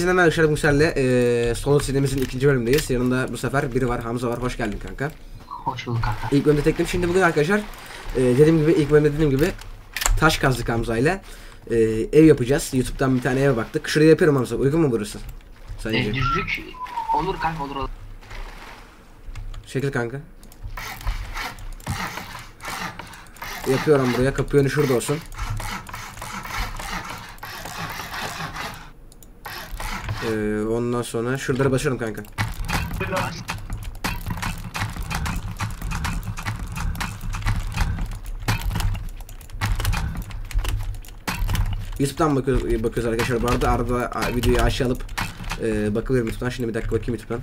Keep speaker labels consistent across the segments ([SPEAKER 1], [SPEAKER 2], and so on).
[SPEAKER 1] Sizinle merhaba arkadaşlar Müksel'le e, solo serimizin ikinci bölümündeyiz. Yanında bu sefer biri var, Hamza var. Hoş geldin kanka.
[SPEAKER 2] Hoş bulduk kanka.
[SPEAKER 1] İlk bölümde teklim. Şimdi bugün arkadaşlar e, dediğim gibi ilk bölümde dediğim gibi taş kazdık Hamza ile. E, ev yapacağız. YouTube'dan bir tane eve baktık. Şuraya yapıyorum Hamza. Uygun mu burası? Sence?
[SPEAKER 2] E, düzlük olur kanka olur olur.
[SPEAKER 1] Şekil kanka. Yapıyorum buraya. Kapı yönü şurada olsun. Ee, ondan sonra şuralara basıyorum kanka. YouTube'dan bakıyoruz, bakıyoruz arkadaşlar. Bu arada arada videoyu aşağı alıp e, bakılıyorum YouTube'dan. Şimdi bir dakika bakayım YouTube'dan.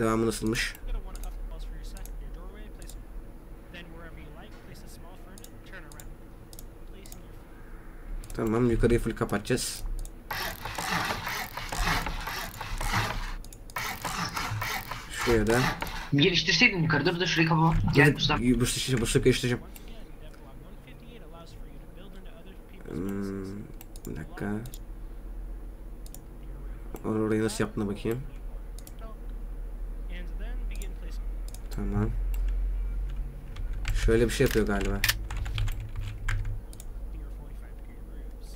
[SPEAKER 1] Devamı nasılmış?
[SPEAKER 3] You're gonna want to up the walls for your second. Your doorway, place a, then wherever you like, place a small furnace, turn around. Placing your
[SPEAKER 1] Tamam yukarıyı full kapatacağız. Şuraya da.
[SPEAKER 2] Geliştirseydin yukarı dur dur şurayı kapama. Gel Mustafa.
[SPEAKER 1] Bu sıçı bu sıçı geçtireceğim.
[SPEAKER 3] One deflop 158 allows for you to build into other people's
[SPEAKER 1] Hmm, bir dakika. Or- Orayı nasıl yaptığına bakayım. Tamam. Şöyle bir şey yapıyor galiba.
[SPEAKER 3] your 45 degree roofs.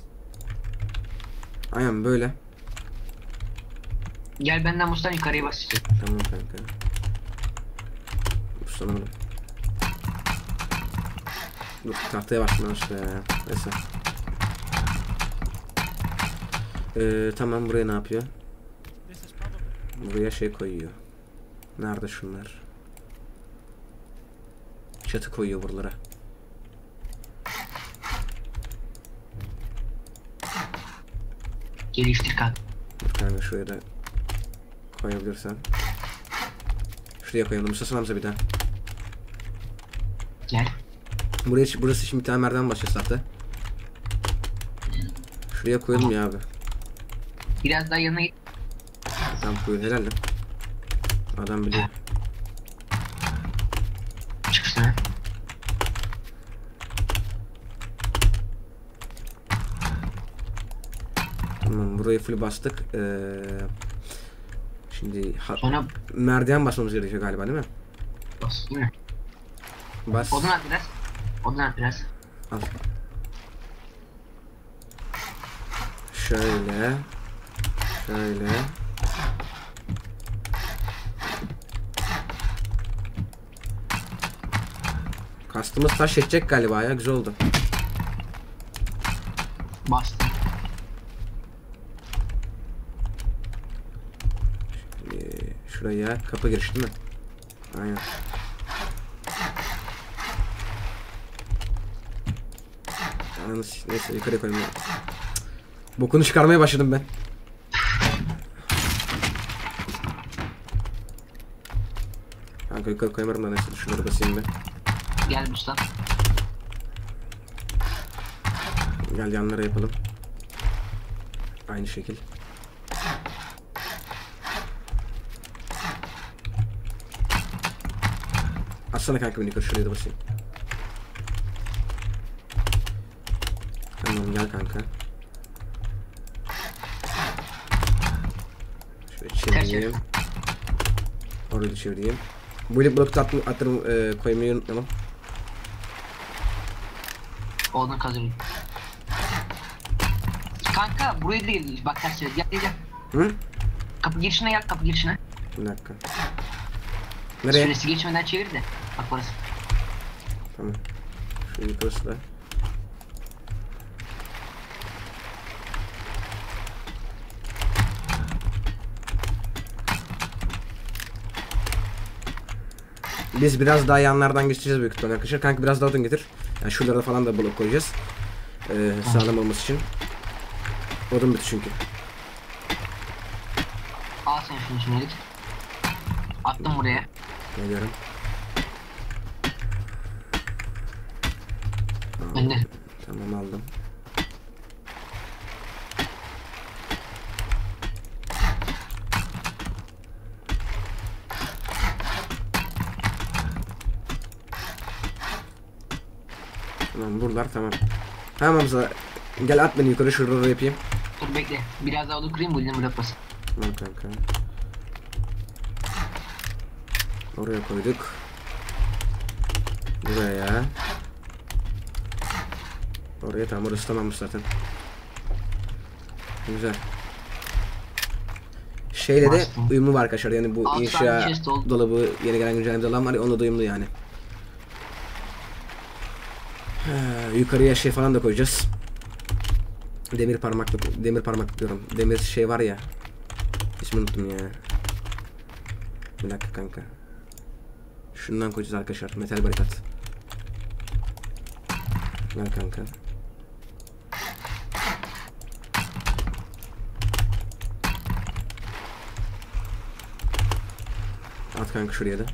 [SPEAKER 1] Aynen böyle.
[SPEAKER 2] Gel benden Mustafa yukarıya bas.
[SPEAKER 1] Tamam kanka. Ustanamadım. Dur tahtaya başlamam işte ya. Neyse. Ee, tamam buraya ne yapıyor? Buraya şey koyuyor. Nerede şunlar? Çatı koyuyor buralara.
[SPEAKER 2] Geliştir kanka.
[SPEAKER 1] Bir tane şuraya da koyabilirsen. Şuraya koyalım. Mustafa Hamza bir daha.
[SPEAKER 2] Gel.
[SPEAKER 1] Buraya, burası şimdi bir tane merdiven başlayacağız hatta. Şuraya koyalım ya abi.
[SPEAKER 2] Biraz daha yanına git.
[SPEAKER 1] Tamam koyun helal lan. Adam biliyor.
[SPEAKER 2] Çıksana.
[SPEAKER 1] Tamam burayı full bastık. Ee, şimdi ha-
[SPEAKER 2] Sonra
[SPEAKER 1] merdiven basmamız gerekiyor galiba değil mi?
[SPEAKER 2] bas değil mi?
[SPEAKER 1] Bas.
[SPEAKER 2] Odun at biraz. Odun at biraz.
[SPEAKER 1] Al. Şöyle. Şöyle. Kastımız taş edecek galiba ya güzel oldu.
[SPEAKER 2] Bastım.
[SPEAKER 1] Ee, şuraya kapı giriş değil mi? Aynen. S- neyse yukarı koyayım ya. Bokunu çıkarmaya başladım ben. Kanka yukarı koyamıyorum da neyse şunları basayım ben.
[SPEAKER 2] Gel Mustafa.
[SPEAKER 1] Gel yanlara yapalım. Aynı şekil. Atsana kanka beni şuraya da basayım. Tamam gel kanka. Şöyle çevireyim. Orayı çevireyim. Böyle blok attım, attırım, e, koymayı unutmayalım.
[SPEAKER 2] Odun kazıyorum. Kanka buraya da gel. Bak ters çevir. Gel gel gel.
[SPEAKER 1] Hı?
[SPEAKER 2] Kapı girişine gel kapı girişine.
[SPEAKER 1] Bir dakika. Nereye?
[SPEAKER 2] Süresi geçmeden çevir de. Bak burası.
[SPEAKER 1] Tamam. Şu yukarısı da. Biz biraz daha yanlardan geçeceğiz büyük ihtimalle arkadaşlar. Kanka biraz daha odun getir. Yani şuralara falan da blok koyacağız. Ee, sağlam olması için. Odun bitti çünkü.
[SPEAKER 2] Al sen şunu şimdilik. Attım buraya.
[SPEAKER 1] Geliyorum.
[SPEAKER 2] Ben de.
[SPEAKER 1] Tamam aldım. Tamam buralar tamam. Tamam Hamza. Gel at beni yukarı şurada yapayım.
[SPEAKER 2] Dur bekle. Biraz daha onu kırayım bu yüzden blok basın.
[SPEAKER 1] Tamam kanka. Oraya koyduk. Buraya. Oraya tamam orası tamammış zaten. Güzel. Şeyle de
[SPEAKER 2] Bastım.
[SPEAKER 1] uyumlu var arkadaşlar yani bu inşa
[SPEAKER 2] tane chest oldu.
[SPEAKER 1] dolabı yeni gelen güncelleme olan var ya onunla da uyumlu yani. Ha, yukarıya şey falan da koyacağız. Demir parmaklık, demir parmaklık diyorum. Demir şey var ya. İsmini unuttum ya. Bir dakika kanka. Şundan koyacağız arkadaşlar. Metal barikat. Ver kanka. At kanka şuraya da.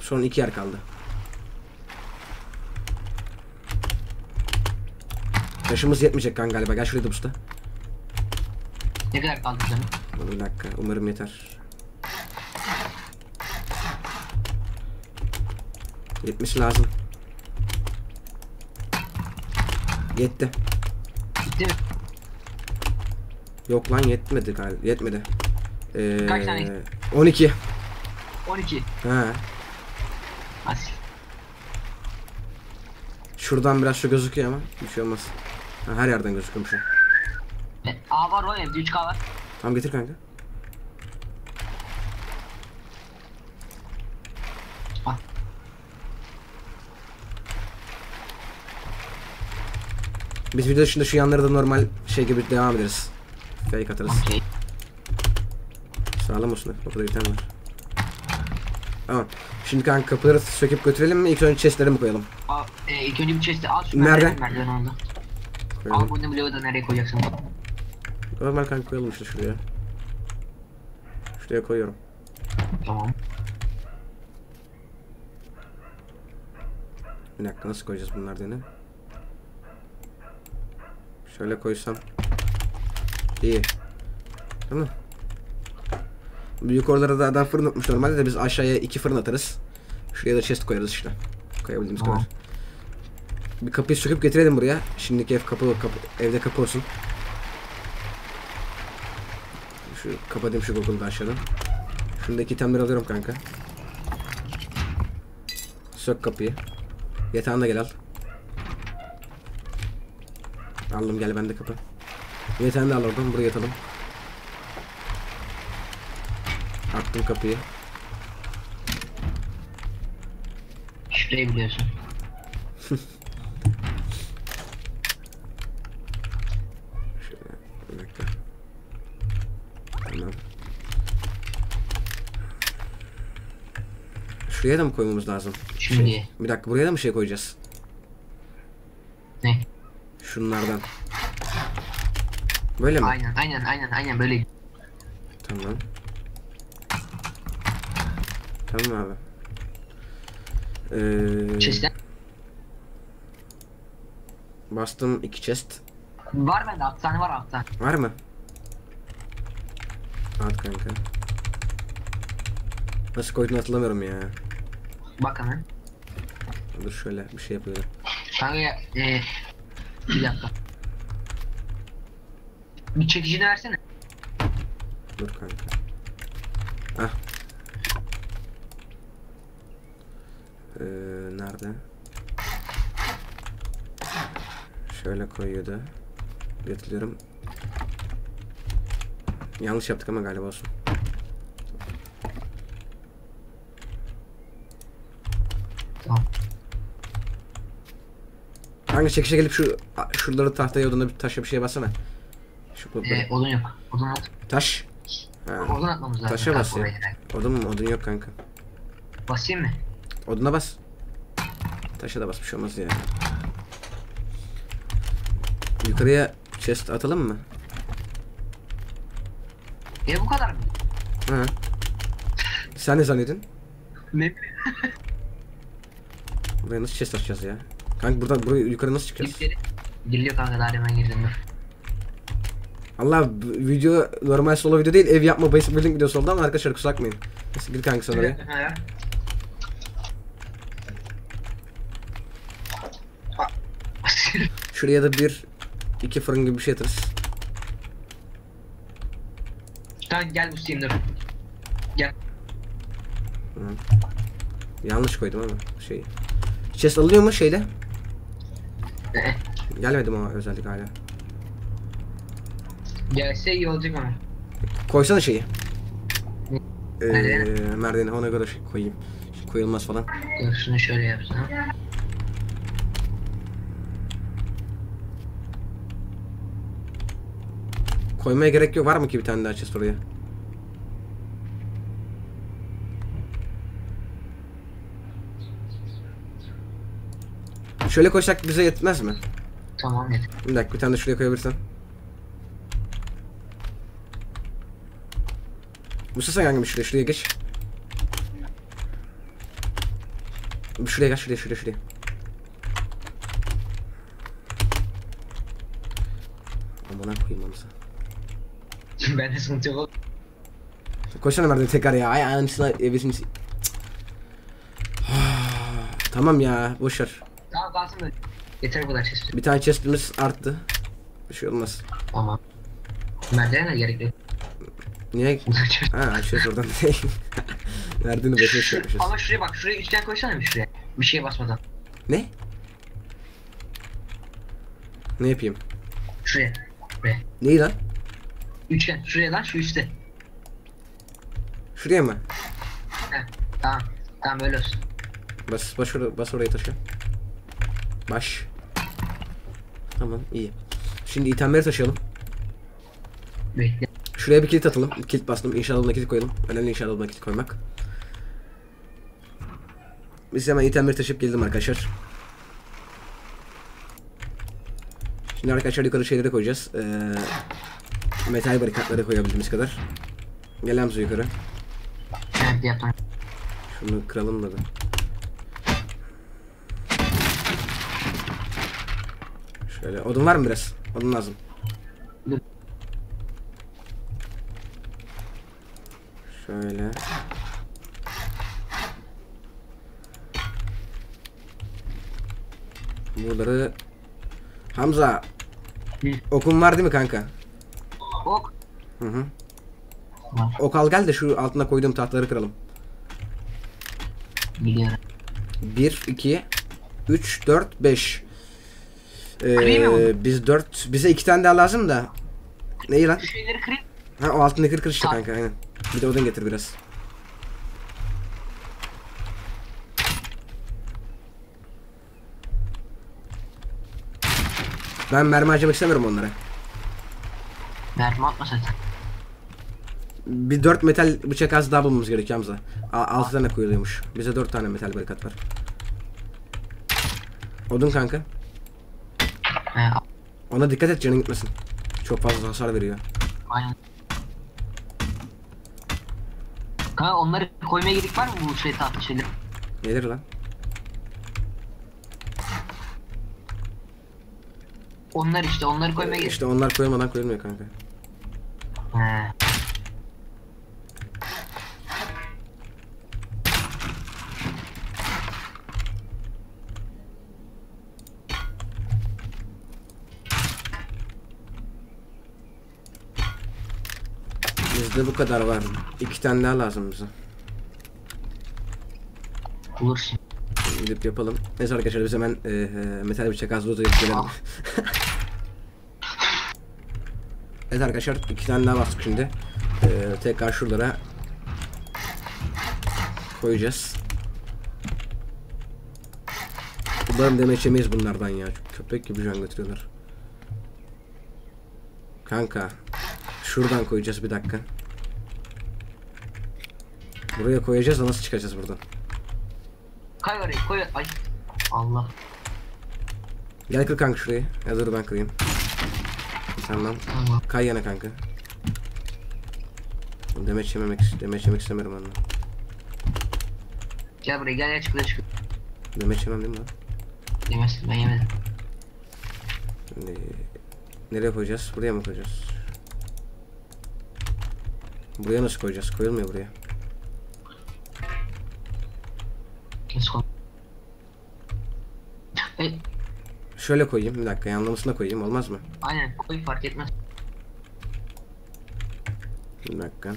[SPEAKER 1] Son iki yer kaldı. Taşımız yetmeyecek kan galiba. Gel şuraya da usta.
[SPEAKER 2] Ne kadar kaldı canım?
[SPEAKER 1] Bir dakika. Umarım yeter. 70 lazım. Yetti.
[SPEAKER 2] Bitti mi?
[SPEAKER 1] Yok lan yetmedi galiba. Yetmedi. Ee,
[SPEAKER 2] Kaç tane?
[SPEAKER 1] 12.
[SPEAKER 2] 12.
[SPEAKER 1] Ha.
[SPEAKER 2] Asil.
[SPEAKER 1] Şuradan biraz şu gözüküyor ama bir şey olmaz. Ha, her yerden gözüküyormuş.
[SPEAKER 2] E, A var o evde 3K var.
[SPEAKER 1] Tamam getir kanka. Biz video dışında şu yanları da normal şey gibi devam ederiz. Fake atarız.
[SPEAKER 2] Okey.
[SPEAKER 1] Sağlam olsun. Orada bir tane var. Tamam. Şimdi kanka kapıları söküp götürelim mi? İlk önce chestleri mi koyalım?
[SPEAKER 2] Al, e, ilk önce bir chest'i al şu merdiven merdiven orada. Al bunu bloğu da nereye koyacaksın?
[SPEAKER 1] Normal kanka koyalım işte şuraya. Şuraya koyuyorum.
[SPEAKER 2] Tamam.
[SPEAKER 1] Bir dakika nasıl koyacağız bunlar diye Şöyle koysam. İyi. Değil mi? Büyük oralara da adam fırın atmış normalde de biz aşağıya iki fırın atarız. Şuraya da chest koyarız işte. Koyabildiğimiz
[SPEAKER 2] Tamam.
[SPEAKER 1] kadar. Bir kapıyı söküp getirelim buraya. Şimdiki ev kapı, kapı evde kapı olsun. Şu kapatayım şu Google'da aşağıdan. Şuradaki itemleri alıyorum kanka. Sök kapıyı. Yatağını da gel al. Aldım gel bende kapı. Yatağını da al oradan buraya yatalım. Attım kapıyı.
[SPEAKER 2] Şurayı biliyorsun.
[SPEAKER 1] Şöyle bir dakika. Tamam. Şuraya da mı koymamız lazım?
[SPEAKER 2] Şimdi.
[SPEAKER 1] Bir dakika buraya da mı şey koyacağız? Şunlardan. Böyle mi?
[SPEAKER 2] Aynen aynen aynen aynen böyle.
[SPEAKER 1] Tamam. Tamam abi. Ee,
[SPEAKER 2] Chest'ten.
[SPEAKER 1] bastım iki chest.
[SPEAKER 2] Var bende 6 tane var 6 tane.
[SPEAKER 1] Var mı? At kanka. Nasıl koyduğunu hatırlamıyorum ya.
[SPEAKER 2] Bak hemen.
[SPEAKER 1] Dur şöyle bir şey yapıyorum.
[SPEAKER 2] Kanka e, bir dakika. Bir çekicini versene.
[SPEAKER 1] Dur kanka. Ah. Ee, nerede? Şöyle koyuyordu. Getiriyorum. Yanlış yaptık ama galiba olsun.
[SPEAKER 2] Tamam.
[SPEAKER 1] Hangi çekişe gelip şu şuraları tahtaya odana bir taşa bir şey bassana. Şu bu-
[SPEAKER 2] E, odun yok. Odun at.
[SPEAKER 1] taş. Ha.
[SPEAKER 2] Odun atmamız lazım.
[SPEAKER 1] Taşa
[SPEAKER 2] kanka
[SPEAKER 1] bas ya. Odun mu? Odun yok kanka.
[SPEAKER 2] Basayım mı?
[SPEAKER 1] Oduna bas. Taşa da bas bir şey olmaz ya. Yukarıya chest atalım mı?
[SPEAKER 2] E bu kadar mı?
[SPEAKER 1] Ha. Sen ne zannedin?
[SPEAKER 2] Ne?
[SPEAKER 1] Buraya nasıl chest açacağız ya? Kanka buradan buraya yukarı nasıl çıkacağız?
[SPEAKER 2] Geri. Geliyor kanka daha hemen girdim dur.
[SPEAKER 1] Allah video normal solo video değil ev yapma basic building videosu oldu ama arkadaşlar kusura bakmayın. Nasıl gir kanka sen oraya? Şuraya da bir iki fırın gibi bir şey atarız.
[SPEAKER 2] Tamam gel bu Steam dur. Gel.
[SPEAKER 1] Hı. Yanlış koydum ama şey. Chest alınıyor mu şeyde?
[SPEAKER 2] Ee,
[SPEAKER 1] Gelmedim ama özellik hala.
[SPEAKER 2] Gelse iyi olacak ama.
[SPEAKER 1] Koysana şeyi. Ee,
[SPEAKER 2] Merdiveni.
[SPEAKER 1] merdiveni ona göre şey koyayım. Koyulmaz falan.
[SPEAKER 2] Dur şunu şöyle yapsam.
[SPEAKER 1] Koymaya gerek yok. Var mı ki bir tane daha chest oraya? Şöyle koysak bize yetmez mi?
[SPEAKER 2] Tamam yeter.
[SPEAKER 1] Bir dakika bir tane de şuraya koyabilirsen. Musa sen kanka şuraya şuraya geç. Şuraya geç şuraya şuraya şuraya. Amına koyayım sen.
[SPEAKER 2] ben de sıkıntı yok.
[SPEAKER 1] Koşsana merdiveni tekrar ya. Ay anasını evesin. tamam ya boş
[SPEAKER 2] kalsın da. Yeter bu kadar chest.
[SPEAKER 1] Bir tane chestimiz arttı. Bir şey olmaz.
[SPEAKER 2] Tamam. Merdivene gerek yok.
[SPEAKER 1] Niye? Ha açıyoruz oradan değil. Merdiveni başa şey yapmışız.
[SPEAKER 2] Ama şuraya bak şuraya üçgen koysana bir şuraya. Bir şeye basmadan.
[SPEAKER 1] Ne? Ne yapayım?
[SPEAKER 2] Şuraya. Şuraya.
[SPEAKER 1] Neyi lan?
[SPEAKER 2] Üçgen. Şuraya lan şu üstte.
[SPEAKER 1] Şuraya mı?
[SPEAKER 2] Heh. Tamam. Tamam öyle olsun.
[SPEAKER 1] Bas, bas, oraya, bas oraya taşı. Baş. Tamam iyi. Şimdi itemleri taşıyalım.
[SPEAKER 2] Bekle.
[SPEAKER 1] Şuraya bir kilit atalım. Kilit bastım. İnşallah buna kilit koyalım. Önemli inşallah buna kilit koymak. Biz hemen itemleri taşıyıp geldim arkadaşlar. Şimdi arkadaşlar yukarı şeyleri koyacağız. Ee, metal barikatları koyabildiğimiz kadar. Gel Hamza yukarı. Şunu kıralım da. bir. Şöyle odun var mı biraz? Odun lazım. Şöyle. Buraları Hamza
[SPEAKER 2] Hı.
[SPEAKER 1] okun var değil mi kanka?
[SPEAKER 2] Ok.
[SPEAKER 1] Hı hı. Ok al gel de şu altına koyduğum tahtları kıralım.
[SPEAKER 2] Biliyorum.
[SPEAKER 1] 1, 2, 3, 4, 5. Ee, biz 4, bize 2 tane daha lazım da. Neyi lan?
[SPEAKER 2] Şu şeyleri kırayım.
[SPEAKER 1] Ha o altındaki kır işte kanka aynen. Bir de odun getir biraz. Ben mermi harcamak istemiyorum onlara.
[SPEAKER 2] Mermi atma zaten.
[SPEAKER 1] Bir 4 metal bıçak az daha bulmamız gerekiyor Hamza. 6 tane koyuluyormuş. Bize 4 tane metal barikat var. Odun kanka.
[SPEAKER 2] He, a-
[SPEAKER 1] Ona dikkat et canın gitmesin. Çok fazla hasar veriyor.
[SPEAKER 2] aynen. Kanka onları koymaya gerek var mı bu şey tahta şeyleri?
[SPEAKER 1] Gelir lan.
[SPEAKER 2] Onlar işte onları koymaya gerek.
[SPEAKER 1] İşte onlar koyulmadan koyulmuyor kanka.
[SPEAKER 2] He.
[SPEAKER 1] Bizde bu kadar var. İki tane daha lazım bize.
[SPEAKER 2] Olur şimdi.
[SPEAKER 1] Gidip yapalım. Neyse arkadaşlar biz hemen e, e, metal bıçak az uzayıp gelelim. evet arkadaşlar iki tane daha bastık şimdi. E, tekrar şuralara koyacağız. Umarım demeç yemeyiz bunlardan ya. Köpek gibi can götürüyorlar. Kanka. Şuradan koyacağız bir dakika. Buraya koyacağız da nasıl çıkacağız buradan?
[SPEAKER 2] Koy oraya koy. Ay. Allah.
[SPEAKER 1] Gel kır kanka şurayı. Ya dur ben kırayım. Tamam.
[SPEAKER 2] Tamam.
[SPEAKER 1] Kay yana kanka. Demeç yememek, demeç yemek istemiyorum anne.
[SPEAKER 2] Gel buraya gel gel çık buraya çık.
[SPEAKER 1] Demeç yemem değil mi lan?
[SPEAKER 2] Yemezsin ben yemedim.
[SPEAKER 1] Şimdi nereye koyacağız? Buraya mı koyacağız? Buraya nasıl koyacağız? Koyulmuyor buraya.
[SPEAKER 2] Konu? E,
[SPEAKER 1] Şöyle koyayım bir dakika yanlamasına koyayım olmaz mı?
[SPEAKER 2] aynen koy fark etmez.
[SPEAKER 1] Bir dakika.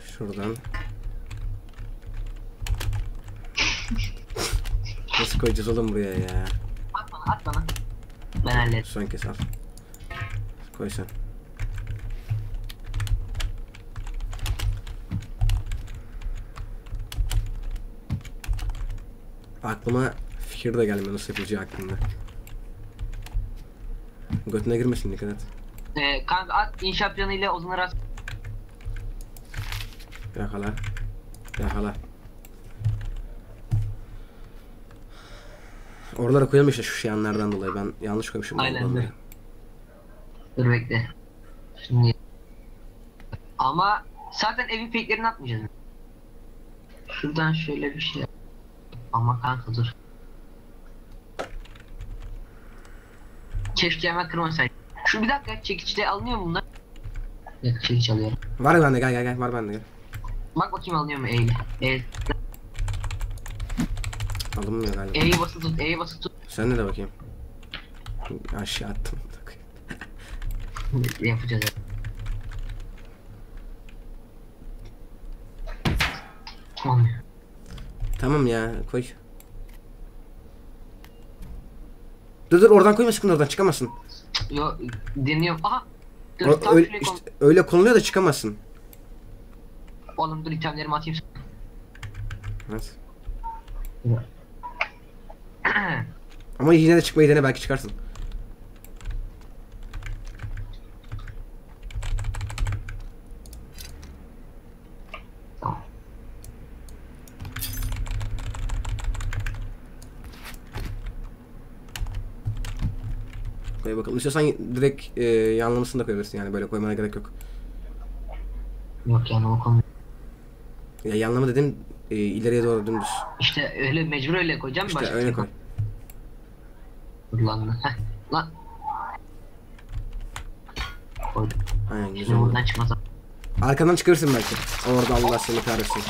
[SPEAKER 1] Şuradan. Koyacağız oğlum buraya ya?
[SPEAKER 2] At bana at bana. Ben hallederim.
[SPEAKER 1] Son kez al. Koy sen. Aklıma fikir de gelmiyor nasıl yapılacağı hakkında. Götüne girmesin dikkat et.
[SPEAKER 2] Ee, kanka at inşaat planıyla Ozan'a rast.
[SPEAKER 1] Yakala. Yakala. Oralara koyalım işte şu yanlardan dolayı ben yanlış koymuşum.
[SPEAKER 2] Aynen. Dur bekle. Şimdi. Ama zaten evin fake'lerini atmayacağız. Şuradan şöyle bir şey. Ama kanka dur. Keşke hemen kırmasaydım. Şu bir dakika çekiçte alınıyor mu bunlar? Evet çekiç alıyorum.
[SPEAKER 1] Var bende gel gel gel var bende gel.
[SPEAKER 2] Bak bakayım alınıyor mu E'yle. E,
[SPEAKER 1] Alınmıyor galiba.
[SPEAKER 2] E'yi basılı tut, E'yi basılı tut.
[SPEAKER 1] Sen de de bakayım. Aşağı attım.
[SPEAKER 2] Yapacağız. Olmuyor.
[SPEAKER 1] Tamam ya koy. Dur dur oradan koyma sıkıntı oradan çıkamazsın.
[SPEAKER 2] Yo deniyorum. Aha. Dur
[SPEAKER 1] O-
[SPEAKER 2] tam
[SPEAKER 1] öyle, işte, öyle konuluyor da çıkamazsın.
[SPEAKER 2] Oğlum dur itemlerimi atayım.
[SPEAKER 1] Evet. Ama yine de çıkmayı dene belki çıkarsın. Koy bakalım. İstiyorsan direkt e, yanlamasını da koyabilirsin yani böyle koymana gerek yok.
[SPEAKER 2] Yok yani o konu.
[SPEAKER 1] Ya yanlama dedim e, ileriye doğru dümdüz.
[SPEAKER 2] İşte öyle mecbur öyle koyacağım.
[SPEAKER 1] İşte
[SPEAKER 2] başka
[SPEAKER 1] öyle
[SPEAKER 2] şey
[SPEAKER 1] koy.
[SPEAKER 2] Dur lan. Heh. Lan. Koydum.
[SPEAKER 1] Aynen güzel
[SPEAKER 2] Şimdi
[SPEAKER 1] oldu.
[SPEAKER 2] buradan çıkmaz.
[SPEAKER 1] Arkadan çıkarırsın belki. Orada Allah seni kahretsin.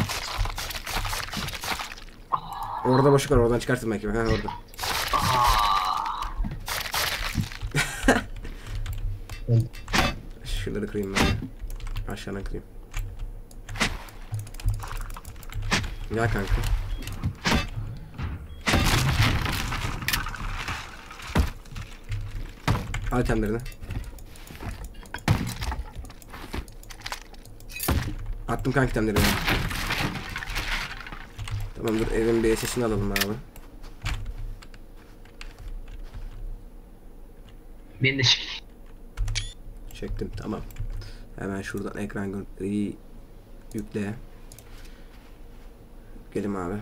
[SPEAKER 1] Orada boşluk var oradan çıkarsın belki. Ha orada. Şuraları kırayım ben. Aşağıdan kırayım. Gel kanka. Al kendilerini. Attım kanka kendilerini. Tamam dur evin bir sesini alalım abi.
[SPEAKER 2] Beni de çek.
[SPEAKER 1] Çektim tamam. Hemen şuradan ekran yükle. Gelim abi.